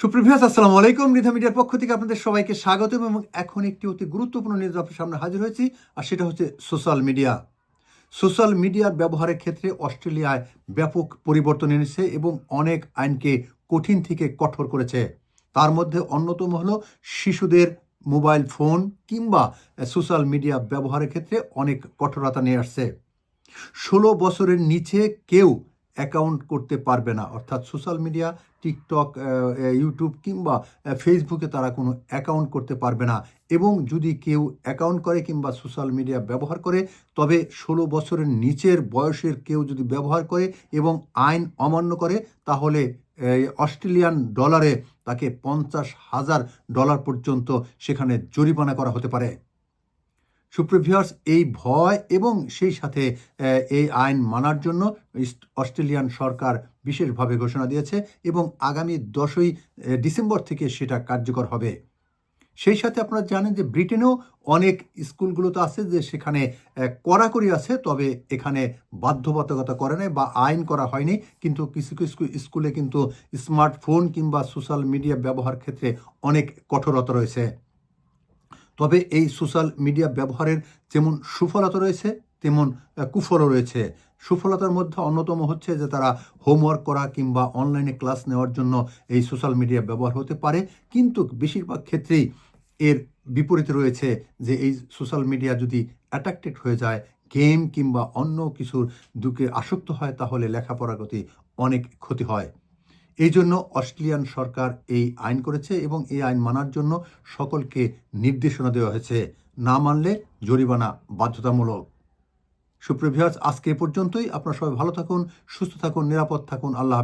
সুপ্রভিয়াস আসসালামু আলাইকুম। নিধা মিডিয়ার পক্ষ থেকে আপনাদের সবাইকে স্বাগত এবং এখন একটি অতি গুরুত্বপূর্ণ নিউজ আপনার সামনে হাজির হয়েছি, আর সেটা হচ্ছে সোশ্যাল মিডিয়া। সোশ্যাল মিডিয়ার ব্যবহারের ক্ষেত্রে অস্ট্রেলিয়ায় ব্যাপক পরিবর্তন এনেছে এবং অনেক আইনকে কঠিন থেকে কঠোর করেছে। তার মধ্যে অন্যতম হলো শিশুদের মোবাইল ফোন কিংবা সোশ্যাল মিডিয়া ব্যবহারের ক্ষেত্রে অনেক কঠোরতা নিয়ে আসছে। ষোলো বছরের নিচে কেউ অ্যাকাউন্ট করতে পারবে না। অর্থাৎ সোশ্যাল মিডিয়া টিকটক ইউটিউব কিংবা ফেসবুকে তারা কোনো অ্যাকাউন্ট করতে পারবে না। এবং যদি কেউ অ্যাকাউন্ট করে কিংবা সোশ্যাল মিডিয়া ব্যবহার করে, তবে ষোলো বছরের নিচের বয়সের কেউ যদি ব্যবহার করে এবং আইন অমান্য করে, তাহলে অস্ট্রেলিয়ান ডলারে তাকে পঞ্চাশ হাজার ডলার পর্যন্ত সেখানে জরিমানা করা হতে পারে। সুপ্রিভিয়ার্স, এই ভয় এবং সেই সাথে এই আইন মানার জন্য অস্ট্রেলিয়ান সরকার বিশেষভাবে ঘোষণা দিয়েছে এবং আগামী দশই ডিসেম্বর থেকে সেটা কার্যকর হবে। সেই সাথে আপনারা জানেন যে ব্রিটেনেও অনেক স্কুলগুলোতে আছে যে সেখানে কড়াকড়ি আছে, তবে এখানে বাধ্যবাধকতা করে নাই বা আইন করা হয়নি। কিন্তু কিছু কিছু স্কুলে কিন্তু স্মার্টফোন কিংবা সোশ্যাল মিডিয়া ব্যবহার ক্ষেত্রে অনেক কঠোরতা রয়েছে। তবে এই সোশ্যাল মিডিয়া ব্যবহারের যেমন সুফলতা রয়েছে, তেমন কুফলও রয়েছে। সুফলতার মধ্যে অন্যতম হচ্ছে যে তারা হোমওয়ার্ক করা কিংবা অনলাইনে ক্লাস নেওয়ার জন্য এই সোশ্যাল মিডিয়া ব্যবহার হতে পারে। কিন্তু বেশিরভাগ ক্ষেত্রেই এর বিপরীতে রয়েছে যে এই সোশ্যাল মিডিয়া যদি অ্যাট্রাক্টেড হয়ে যায়, গেম কিংবা অন্য কিছুর দুকে আসক্ত হয়, তাহলে লেখাপড়ার প্রতি অনেক ক্ষতি হয়। এই জন্য অস্ট্রেলিয়ান সরকার এই আইন করেছে এবং এই আইন মানার জন্য সকলকে নির্দেশনা দেওয়া হয়েছে। না মানলে জরিমানা বাধ্যতামূলক। সুপ্রভিয়াস আজকে এ পর্যন্তই। আপনারা সবাই ভালো থাকুন, সুস্থ থাকুন, নিরাপদ থাকুন। আল্লাহ।